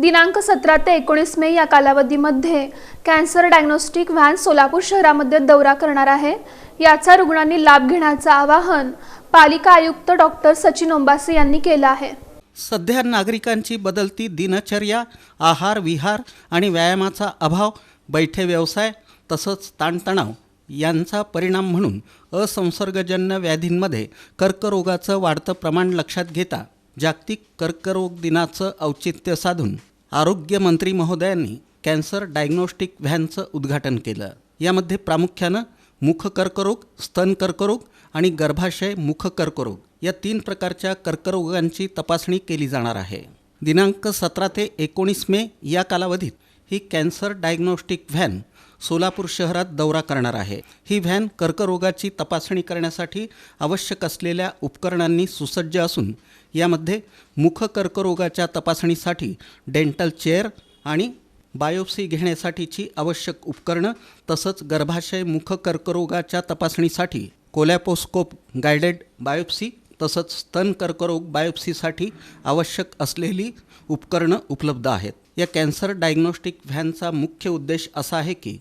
दिनांक सतरा ते एकोणीस मे या कालावधीमध्ये कॅन्सर डायग्नोस्टिक व्हॅन सोलापूर शहरामध्ये दौरा करणार आहे. याचा रुग्णांनी लाभ घेण्याचं आवाहन पालिका आयुक्त डॉक्टर सचिन ओंबासे यांनी केलं आहे. सध्या नागरिकांची बदलती दिनचर्या आहार विहार आणि व्यायामाचा अभाव बैठे व्यवसाय तसंच ताणतणाव यांचा परिणाम म्हणून असंसर्गजन्य व्याधींमध्ये कर्करोगाचं वाढतं प्रमाण लक्षात घेता जागतिक कर्करोग दिनाचं औचित्य साधून आरोग्यमंत्री महोदयांनी कॅन्सर डायग्नोस्टिक व्हॅनचं उद्घाटन केलं. यामध्ये प्रामुख्यानं मुख कर्करोग स्तन कर्करोग आणि गर्भाशय मुख कर्करोग या तीन प्रकारच्या कर्करोगांची तपासणी केली जाणार आहे. दिनांक सतरा ते एकोणीस मे या कालावधीत ही कॅन्सर डायग्नोस्टिक व्हॅन सोलापूर शहरात दौरा करणार आहे. ही व्हॅन कर्करोगाची तपासणी करण्यासाठी आवश्यक असलेल्या उपकरणांनी सुसज्ज असून यामध्ये मुख कर्करोगाच्या तपासणीसाठी डेंटल चेअर आणि बायोप्सी घेण्यासाठीची आवश्यक उपकरणं तसंच गर्भाशय मुख कर्करोगाच्या तपासणीसाठी कोलॅपोस्कोप गायडेड बायोप्सी तसंच स्तन कर्करोग बायोप्सीसाठी आवश्यक असलेली उपकरणं उपलब्ध आहेत. या कॅन्सर डायग्नोस्टिक व्हॅनचा मुख्य उद्देश असा आहे की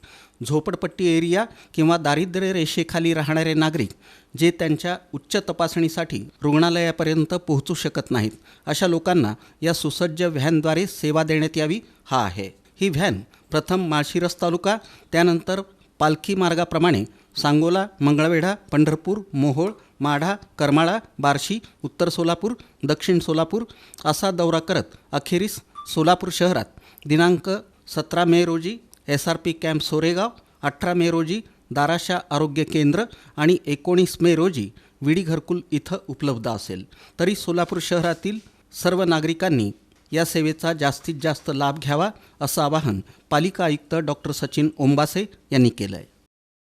झोपडपट्टी एरिया किंवा दारिद्र्य रेषेखाली राहणारे नागरिक जे त्यांच्या उच्च तपासणीसाठी रुग्णालयापर्यंत पोहोचू शकत नाहीत अशा लोकांना या सुसज्ज व्हॅनद्वारे सेवा देण्यात यावी हा आहे. ही व्हॅन प्रथम माळशिरस तालुका त्यानंतर पालखी मार्गाप्रमाणे सांगोला मंगळवेढा पंढरपूर मोहोळ माढा करमाळा बार्शी उत्तर सोलापूर दक्षिण सोलापूर असा दौरा करत अखेरीस सोलापूर शहरात. दिनांक सतरा मे रोजी S R P camp Soregaon अठरा मे रोजी दाराशा आरोग्य केंद्र आणि एकोणीस मे रोजी विडी घरकुल इथं उपलब्ध असेल. तरी सोलापूर शहरातील सर्व नागरिकांनी या सेवेचा जास्तीत जास्त लाभ घ्यावा असं आवाहन पालिका आयुक्त डॉक्टर सचिन ओंबासे यांनी केलं आहे